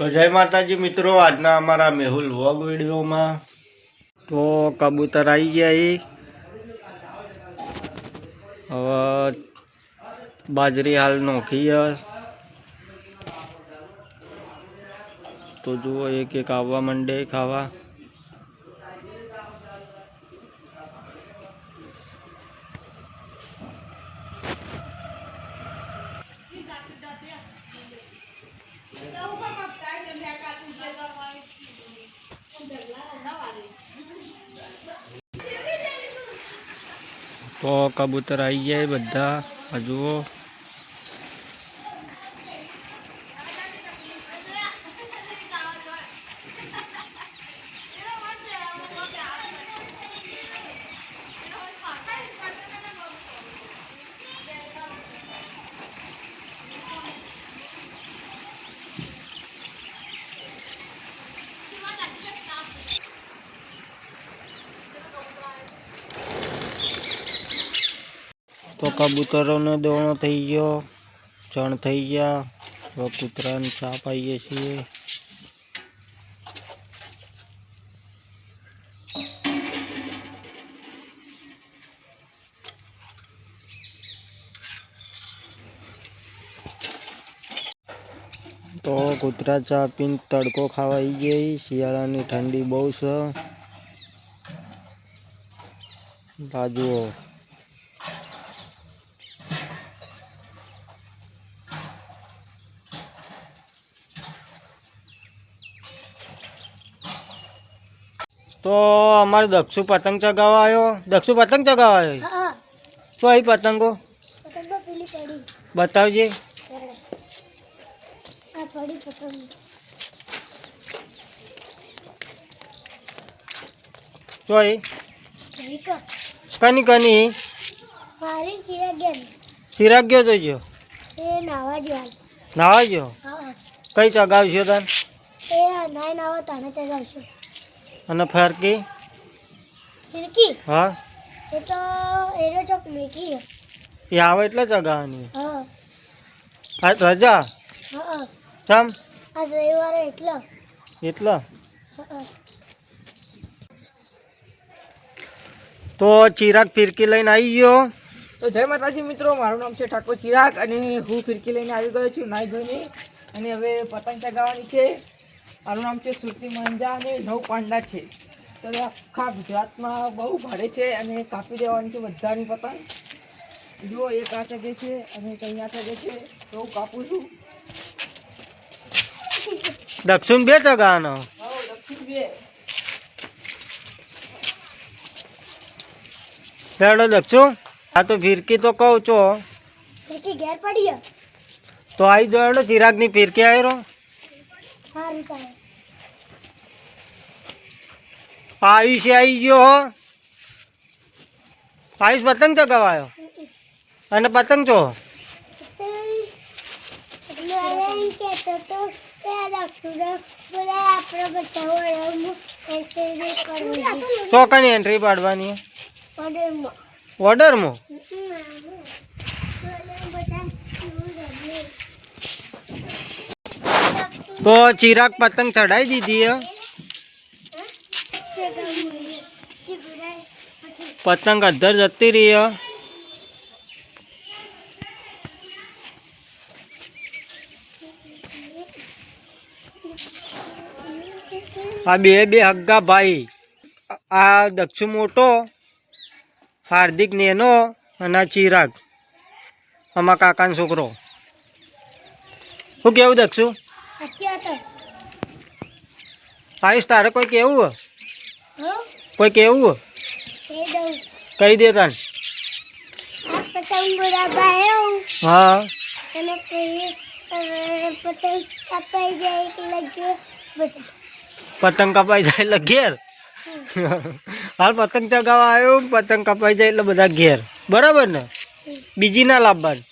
તો જય માતાજી મિત્રો, આજના અમારા મેહુલ વોગ વિડીયોમાં. તો કબૂતર આવી ગયા એ હવે બાજરી હાલ નોખી તો જુઓ એક એક આવવા માંડે ખાવા. તો કબૂતર આવી ગયા બધા. હજુઓ જુઓ. કબૂતરોનો દોણો થઈ ગયો, ચણ થઈ ગયા તો કૂતરાને ચા પાઈએ છીએ. તો કૂતરા ચા પીને તડકો ખાવાઈ ગઈ, શિયાળાની ઠંડી બહુ છે. બાજુઓ તો અમારે દક્ષુ પતંગ ચગાવવા આવ્યો. દક્ષુ પતંગ ચગાવવા આવ્યો શું આવી પતંગો? બતાવજે. ઠીક કની કની? ચિરાગ ગયો તો ગયો. એ નાવા ગયો? કઈ ચગાવશો તને? એ નાવા તને ચગાવશું. અને ફરકી? ફરકી? હા. એ તો એનો ચોક મેકી એ આવે એટલે ચગાવાની હા. આ રજા? હા ચમ? આજ રવિવારે એટલો. એટલો? તો ચિરાગ ફિરકી લઈને આવી ગયો? તો જય માતાજી મિત્રો મારું નામ છે ઠાકોર ચિરાગ અને હું ફિરકી લઈને આવી ગયો છું નાઈ ધોઈને. અને હવે પતંગ ચગાવવાની છે. મારું નામ છે સુરતી મંજા અને નવ પાંડા છે. તો આખા ગુજરાતમાં બહુ ભાડે છે અને કાપી દેવાની છે બધાની પતંગ. જો એક આ ચગે છે અને એક અહીંયા ચગે છે તો હું કાપું છું. દક્ષિણ બે ચગાનો? દક્ષિણ બે. લેડો દક્ષુ આ તો ફિરકી તો કહું છો. ફિરકી ઘેર પડી ગયો તો આવી જો હેડો ચિરાગની ફિરકી આવી રહ્યો સારું તારે આયુષ આવી ગયો હો. આયુષ પતંગ ગવાયો. અને પતંગ છો ચોકાની એન્ટ્રી પાડવાની? ઓર્ડરમાં તો ચિરાગ પતંગ ચડાવી દીધી પતંગ અધર જતી રહી આ બે બે હગ્ગા ભાઈ. આ દક્ષુ મોટો, હાર્દિક નેનો અને ચિરાગ. આમાં કાકાનો છોકરો. શું કેવું દક્ષુ? આયુષ તારે કોઈ કેવું? હો? કોઈ કેવું? કહી દે તને. હા. પતંગ કપાઈ જાય એટલે ઘેર? હાલ પતંગ ચગાવવા આવ્યો પતંગ કપાઈ જાય એટલે બધા ઘેર. બરાબર ને? બીજી ના લાવવાની.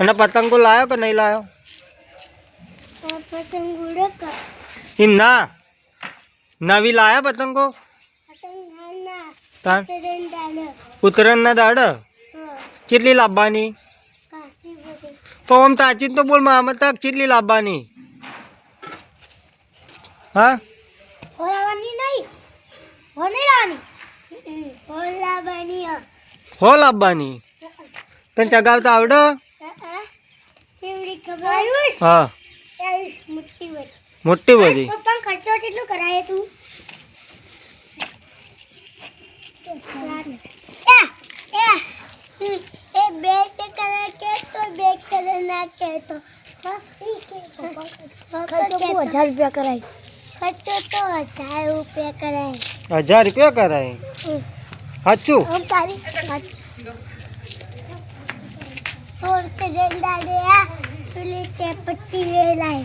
અને પતંગો લાવ્યો કે નહીં લાવ્યો પતંગ ઉડે એમ ના. નવી લાયા પતંગો? તાન પતંગ દાડા. કેટલી લાવવાની તો આમ તાચી તો બોલ મામા તક ચીટલી લાવવાની હા? હોલાવાની નહીં. હોને લાવવાની હોલાવાની હો. લાવવાની તને ચગાવતા આવડે? હા. મોટી બધી. ખર્ચો કેટલો કરાય તું? એ બે કલર કે બે કલર ના હજાર રૂપિયા કરાય. ખર્ચો તો હજાર રૂપિયા કરાય. હજાર રૂપિયા કરાય? સાચું? હું સાચું ઓર આ પેલી ટેપટી લઈ લાય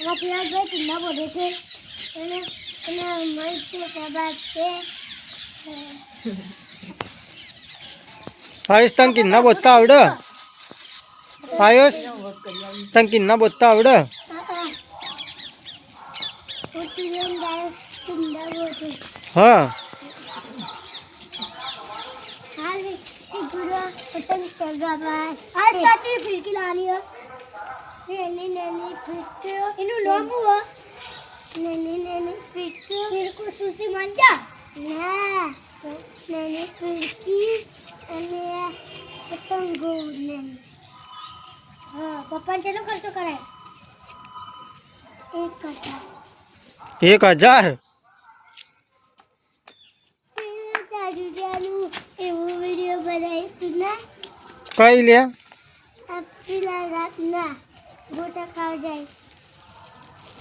એમાં ચિરાગભાઈ ચિંતા બોલે છે. અને એના મળી પ્રભાત છે. આયુષ તને કિન્ના બોતતા આવડે? આયુષ હા. હાલ ગુરુ પતંગ ચગાવા આજ તાચી ફિરકી લાની હે. નાની નાની પીઠો એનું લોબુ નાની નાની પીઠો બિલકુલ સુધી માંજા ના તો નાની પીઠી અને પતંગો નાની હા પપ્પાને કેટલો ખર્ચો કરાય એક હજાર એક હજાર કઈ લે આપી રાતના ગોટા ખાવા જાય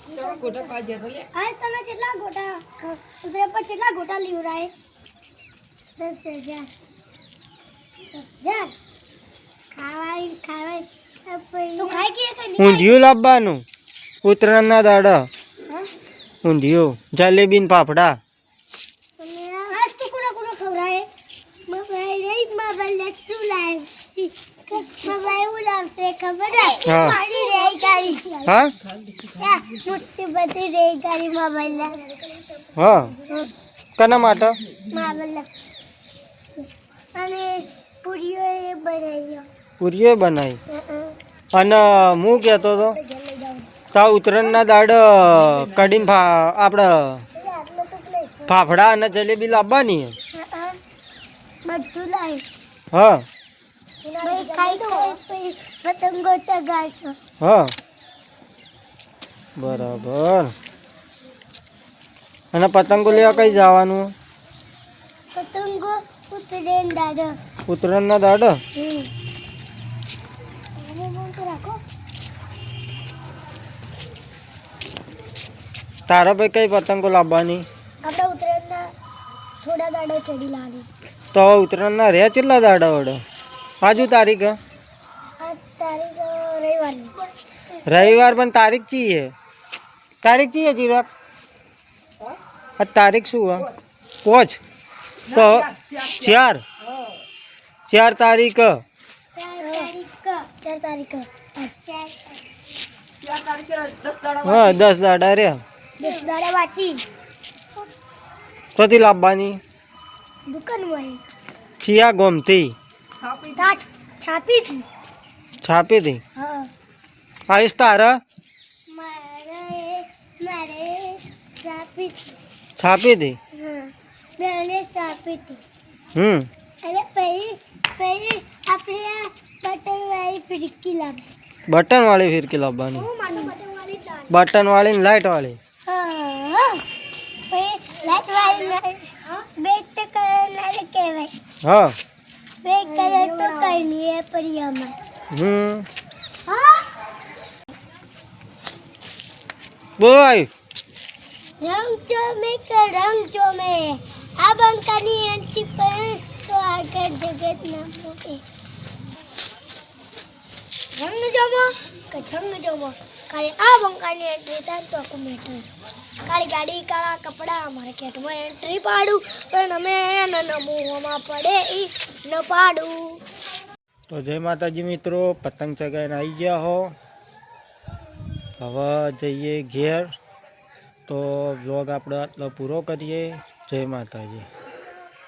ચાલો ગોટા ખાવા જ્યાં તો લે આજ તમે કેટલા ગોટા ઉતરે પર કેટલા ગોટા લીવરાય દસ હજાર દસ હજાર ખાવાય ખાવાય તું ખાઈ કે કઈ ઊંધિયું લાવવાનું ઉત્તરાયણના દાડા હા ઊંધિયું જલેબી ને ફાફડા આજ તું કોને કોને ખવડાય મોબાઈલ નહીં મોબાઈલ લખતું લાવ મોબાઈલ એવું લાવશે ખબર હે હા. મારી રહી ગાડી હા? હા. કના માટે? પૂરીઓ બનાવી અને હું કહેતો હતો તા ઉત્તરાયણના દાડ કઢીને ફા આપણે ફાફડા અને જલેબી લાવવાની બધું લાવ હા. પતંગો ચગાવશો. હા. બરાબર. અને પતંગો લેવા કઈ જવાનું? પતંગો ઉતરે દાડો ઉત્તરાયણના ના દાડો તારા ભાઈ કઈ પતંગો લાવવાની? આપણે ઉત્તરાયણના થોડા દાડા ચડી લાવી. તો ઉત્તરાયણના રહ્યા કેટલા દાડા વડે? આજુ તારીખ? તારીખ રવિવાર રવિવાર પણ તારીખ ચી હે? તારીખ ચી હે ચિરાગ આ તારીખ શું હા પોચ. તો ચાર. ચાર તારીખ. હા દસ દાડા રે. તોથી લાવવાની દુકાનમાં ચિયા ગોમતી. છાપી હતી છાપી હતી હા. આયુષ તારા? મારે છાપી હતી. છાપી હતી? હા બેને છાપી હતી. હમ. અને પછી પછી આપણે આ બટન વાળી ફિરકી લાવી બટન વાળી ફિરકી લાવવાની? બટન વાળી લાવી બટન વાળી ને વાળી લાઈટ વાળી બેટ કલર ના કહેવાય. હા. બેટ કલર તો કઈ એ પરિયામાં હમ હા બોય રંગ ચોમે કે રંગ ચોમે આ બંકાની આંટી પર તો આગળ જગત ના પોકે રંગ જોમો કે જંગ જોમો? ખાલી આ બંકાની એન્ટ્રી થાય તો આખું મેટર. કાળી ગાડી કાળા કપડાં માર્કેટમાં એન્ટ્રી પાડું. પણ અમે એના મોહમાં પડે એ ન પાડું. તો જય માતાજી મિત્રો પતંગ ચગાઈને આવી ગયા હો. હવે જઈએ ઘેર. તો વ્લોગ આપણે આટલો પૂરો કરીએ. જય માતાજી.